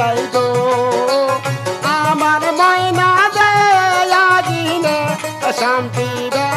I go আমার ময়না দেয়া শান্তি রে